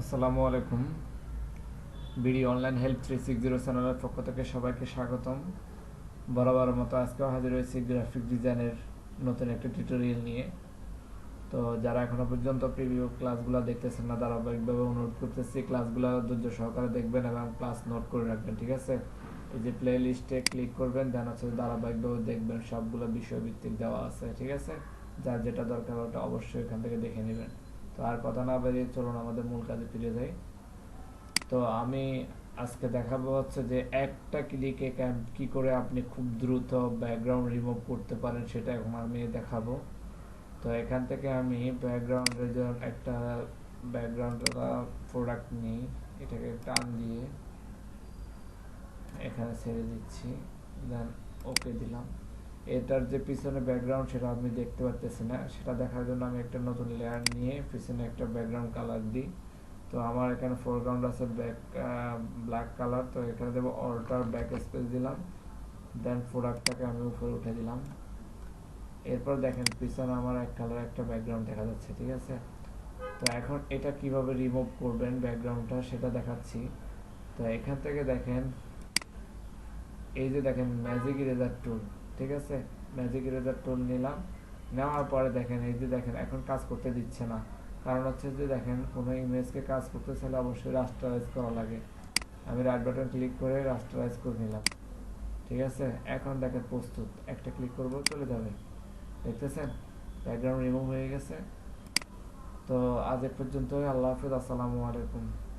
আসসালামু আলাইকুম। BD online help three six zero চ্যানেলের পক্ষ থেকে সবাইকে স্বাগতম। বরাবর মতো আজকেও হাজির হয়েছি গ্রাফিক ডিজাইনের নতুন একটা টিউটোরিয়াল নিয়ে। তো যারা এখনও পর্যন্ত প্রিভিউ ক্লাসগুলো দেখতেছেন না, ধারাবাহিকভাবে অনুরোধ করতেছি ক্লাসগুলো ধৈর্য সহকারে দেখবেন এবং ক্লাস নোট করে রাখবেন, ঠিক আছে? এই যে প্লে লিস্টে ক্লিক করবেন দেন হচ্ছে ধারাবাহিকভাবে দেখবেন সবগুলো বিষয়ভিত্তিক দেওয়া আছে, ঠিক আছে? যার যেটা দরকার ওটা অবশ্যই এখান থেকে দেখে নেবেন। তো আর কথা না বেরিয়ে চলুন, আমাদের মূল কাজে ফিরে যাই। তো আমি আজকে দেখাবো হচ্ছে যে একটা ক্লিকে ক্যাম্প কি করে আপনি খুব দ্রুত ব্যাকগ্রাউন্ড রিমুভ করতে পারেন, সেটা এখন আমি দেখাবো। তো এখান থেকে আমি ব্যাকগ্রাউন্ডের জন্য একটা ব্যাকগ্রাউন্ড প্রোডাক্ট নিই, এটাকে টান দিয়ে এখানে ছেড়ে দিচ্ছি দেন ওকে দিলাম। এটার যে পিছনে ব্যাকগ্রাউন্ড সেটা আপনি দেখতে পাচ্ছেন না। সেটা দেখার জন্য আমি একটা নতুন লেয়ার নিয়ে পিছনে একটা ব্যাকগ্রাউন্ড কালার দিই। তো আমার এখানে ফোরগ্রাউন্ড আছে ব্যাক ব্ল্যাক কালার তো এখানে দেবো অল্টার ব্যাক স্পেস দিলাম। দেন প্রোডাক্টটাকে আমি উপরে উঠে দিলাম। এরপর দেখেন পিছনে আমার এক কালার একটা ব্যাকগ্রাউন্ড দেখা যাচ্ছে, ঠিক আছে? তো এখন এটা কীভাবে রিমুভ করবেন ব্যাকগ্রাউন্ডটা সেটা দেখাচ্ছি। তো এখান থেকে দেখেন, এই যে দেখেন ম্যাজিক ইরেজার টুল ঠিক আছে? ম্যাজিক ইরেজার টুল নিলাম। নেওয়ার পরে দেখেন, এই যে দেখেন, এখন কাজ করতে দিচ্ছে না। কারণ হচ্ছে যে দেখেন, কোনো ইমেজকে কাজ করতে চাইলে অবশ্যই রাস্টারাইজ করা লাগে। আমি রাইট বাটন ক্লিক করে রাস্টারাইজ করে নিলাম। ঠিক আছে? এখন দেখেন প্রস্তুত। একটা ক্লিক করব, চলে যাবে। দেখতেছেন? ব্যাকগ্রাউন্ড রিমুভ হয়ে গেছে। তো আজ এ পর্যন্তই। আল্লাহ হাফিজ। আসসালামু আলাইকুম।